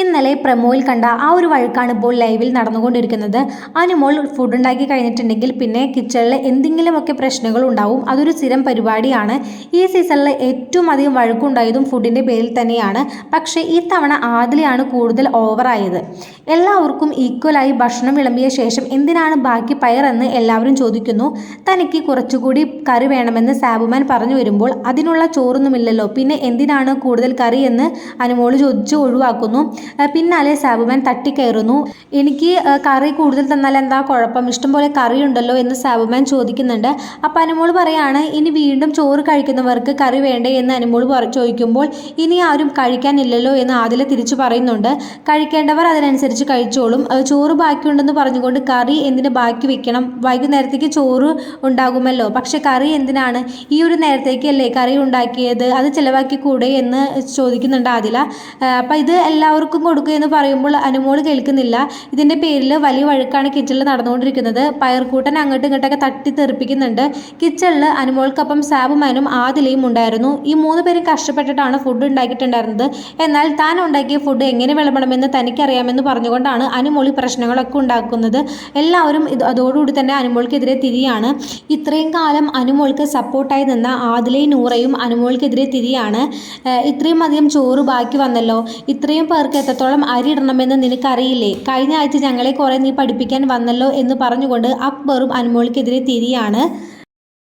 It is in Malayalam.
ഇന്നലെ പ്രമോയിൽ കണ്ട ആ ഒരു വഴക്കാണ് ഇപ്പോൾ ലൈവിൽ നടന്നുകൊണ്ടിരിക്കുന്നത്. അനുമോൾ ഫുഡ് ഉണ്ടാക്കി കഴിഞ്ഞിട്ടുണ്ടെങ്കിൽ പിന്നെ കിച്ചണിൽ എന്തെങ്കിലുമൊക്കെ പ്രശ്നങ്ങൾ ഉണ്ടാവും. അതൊരു സ്ഥിരം പരിപാടിയാണ്. ഈ സീസണിൽ ഏറ്റവും അധികം വഴക്കുണ്ടായതും ഫുഡിന്റെ പേരിൽ തന്നെയാണ്. പക്ഷേ ഈ തവണ ആദിലയാണ് കൂടുതൽ ഓവറായത് എല്ലാവർക്കും ഈക്വലായി ഭക്ഷണം വിളമ്പിയ ശേഷം എന്തിനാണ് ബാക്കി പയറെന്ന് എല്ലാവരും ചോദിക്കുന്നു. തനിക്ക് കുറച്ചുകൂടി കറി വേണമെന്ന് സാബുമാൻ പറഞ്ഞു വരുമ്പോൾ അതിനുള്ള ചോറൊന്നുമില്ലല്ലോ. പിന്നെ എന്തിനാണ് കൂടുതൽ കറി എന്ന് അനുമോൾ ചോദിച്ച് ഒഴിവാക്കുന്നു. പിന്നാലെ സാബുമാൻ തട്ടിക്കയറുന്നു. എനിക്ക് കറി കൂടുതൽ തന്നാൽ എന്താ കുഴപ്പം? ഇഷ്ടംപോലെ കറി ഉണ്ടല്ലോ എന്ന് സാബുമാൻ ചോദിക്കുന്നുണ്ട്. അപ്പോൾ അനുമോൾ പറയാണ് ഇനി വീണ്ടും ചോറ് കഴിക്കുന്നവർക്ക് കറി വേണ്ടേ? എന്ന് അനുമോൾ ചോദിക്കുമ്പോൾ ഇനി ആരും കഴിക്കാനില്ലല്ലോ? എന്ന് ആദില തിരിച്ചു പറയുന്നുണ്ട്. കഴിക്കേണ്ടവർ അതിനനുസരിച്ച് കഴിച്ചോളും. ചോറ് ബാക്കിയുണ്ടെന്ന് പറഞ്ഞുകൊണ്ട് കറി എന്തിന് ബാക്കി വെക്കണം? വൈകുന്നേരത്തേക്ക് ചോറ് ഉണ്ടാകുമല്ലോ. പക്ഷെ കറി എന്തിനാണ് ഈ ഒരു നേരത്തേക്കല്ലേ കറി ഉണ്ടാക്കിയത്? അത് ചിലവാക്കി കൂടെ എന്ന് ചോദിക്കുന്നുണ്ട് ആദില. അപ്പം ഇത് എല്ലാവർക്കും കൊടുക്കുക എന്ന് പറയുമ്പോൾ അനുമോൾ കേൾക്കുന്നില്ല. ഇതിന്റെ പേരിൽ വലിയ വഴുക്കാണ് കിച്ചണിൽ നടന്നുകൊണ്ടിരിക്കുന്നത്. പയർക്കൂട്ടൻ അങ്ങോട്ടും ഇങ്ങോട്ടൊക്കെ തട്ടി തെറിപ്പിക്കുന്നുണ്ട്. കിച്ചണിൽ അനുമോൾക്കൊപ്പം സാബുമാനും ആദിലയും ഉണ്ടായിരുന്നു. ഈ മൂന്ന് പേരും കഷ്ടപ്പെട്ടിട്ടാണ് ഫുഡ് ഉണ്ടാക്കിയിട്ടുണ്ടായിരുന്നത്. എന്നാൽ താൻ ഉണ്ടാക്കിയ ഫുഡ് എങ്ങനെ വിളമ്പണമെന്ന് തനിക്കറിയാമെന്ന് പറഞ്ഞുകൊണ്ടാണ് അനുമോൾ ഈ പ്രശ്നങ്ങളൊക്കെ ഉണ്ടാക്കുന്നത്. എല്ലാവരും ഇത് അതോടുകൂടി തന്നെ അനുമോൾക്കെതിരെ തിരിയാണ്. ഇത്രയും കാലം അനുമോൾക്ക് സപ്പോർട്ടായി നിന്ന ആദിലയും നൂറയും അനുമോൾക്കെതിരെ തിരിയാണ്. ഇത്രയും അധികം ചോറ് ബാക്കി വന്നല്ലോ. ഇത്രയും പേർക്ക് എത്രത്തോളം അരി ഇടണമെന്ന് നിനക്കറിയില്ലേ? കഴിഞ്ഞ ആഴ്ച ഞങ്ങളെ കുറേ നീ പഠിപ്പിക്കാൻ വന്നല്ലോ എന്ന് പറഞ്ഞുകൊണ്ട് അക്ബറും അൻമോൾക്കെതിരെ തിരിയാണ്